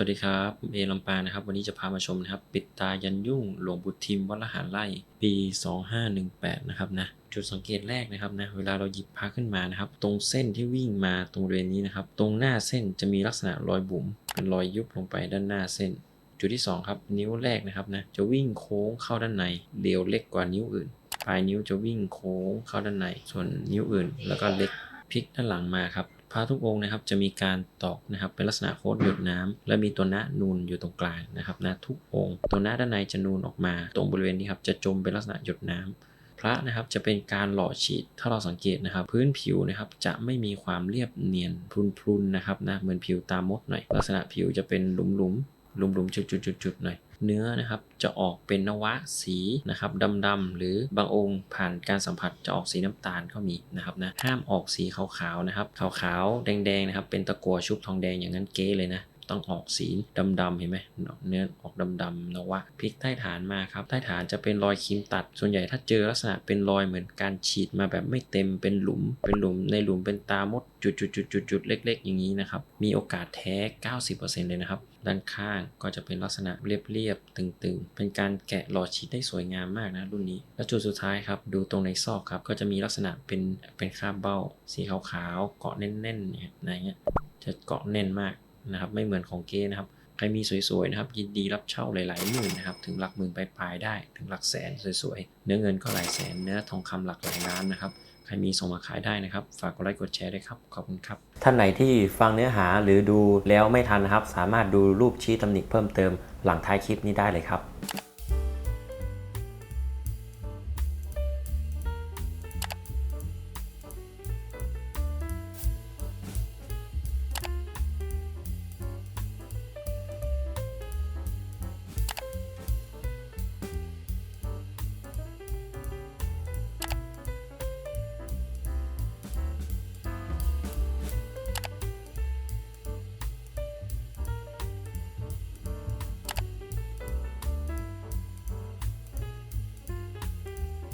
สวัสดีครับเอลำปางนะครับ วันนี้จะพามาชมนะครับ ปิดตายันยุ่งหลวงบุตรทิมวัดละหารไร่ปี 2518 นะครับนะจุดสังเกตแรกนะครับนะเวลาเราหยิบพระขึ้นมานะครับ ตรงเส้นที่วิ่งมาตรงบริเวณนี้นะครับ ตรงหน้าเส้นจะมีลักษณะรอยบุ๋มเป็นรอยยุบลงไปด้านหน้าเส้น จุดที่สองครับ นิ้วแรกนะครับนะจะวิ่งโค้งเข้าด้านในเดียวเล็กกว่านิ้วอื่น ปลายนิ้วจะวิ่งโค้งเข้าด้านใน ส่วนนิ้วอื่น แล้วก็เล็กพลิกด้านหลังมาครับ พระทุกองค์นะครับจะมีการตอกนะครับเป็นลักษณะโค้ดหยดน้ำและมีตัวหน้านูนอยู่ตรงกลางนะครับนะทุกองค์ ตัวหน้าด้านในจะนูนออกมา ตรงบริเวณนี้ครับจะจมเป็นลักษณะหยดน้ำพระนะครับจะเป็นการหล่อฉีดถ้าเราสังเกตนะครับ พื้นผิวนะครับจะไม่มีความเรียบเนียนพรุนๆนะครับนะเหมือนผิวตามมดหน่อยลักษณะผิวจะเป็นหลุมๆ ลุมๆจุดๆๆๆหน่อยเนื้อนะครับจะออกเป็นนวะสีนะครับดำๆหรือบางองค์ผ่านการสัมผัสจะออกสีน้ำตาลก็มีนะครับนะห้ามออกสีขาวๆนะครับขาวๆแดงๆนะครับเป็นตะกั่วชุบทองแดงอย่างนั้นเก๊เลยนะ ต้องออกสีดำๆเห็นไหมเนื้อออกดำๆนวะพลิกใต้ฐานมาครับใต้ฐานจะเป็นรอยครีมตัด ส่วนใหญ่ถ้าเจอลักษณะเป็นรอยเหมือนการฉีดมาแบบไม่เต็มเป็นหลุม เป็นหลุมในหลุมเป็นตามดจุดๆๆๆเล็ก ๆ อย่างนี้นะครับมีโอกาสแท้ 90%เลยนะครับด้านข้างก็จะเป็นลักษณะเรียบๆตึงๆ เป็นการแกะหล่อชีดได้สวยงามมากนะรุ่นนี้ แล้วจุดสุดท้ายครับดูตรงในซอกครับก็จะมีลักษณะเป็นเป็นคราบเบ้า สีขาวๆเกาะแน่นๆเนี่ยนะเงี้ยจะเกาะแน่นมาก นะครับไม่เหมือนของเก๊นะครับใครมีสวยๆนะครับยินดีรับเช่าหลายๆหมื่นนะครับถึงหลักหมื่นปลายๆได้ ถึงหลักแสนสวยๆ เนื้อเงินก็หลายแสน เนื้อทองคำหลักหลายล้านนะครับใครมีส่งมาขายได้นะครับ ฝากกดไลค์กดแชร์ด้วยครับ ขอบคุณครับ ท่านไหนที่ฟังเนื้อหาหรือดูแล้วไม่ทันนะครับ สามารถดูรูปชี้ตำหนิเพิ่มเติมหลังท้ายคลิปนี้ได้เลยครับ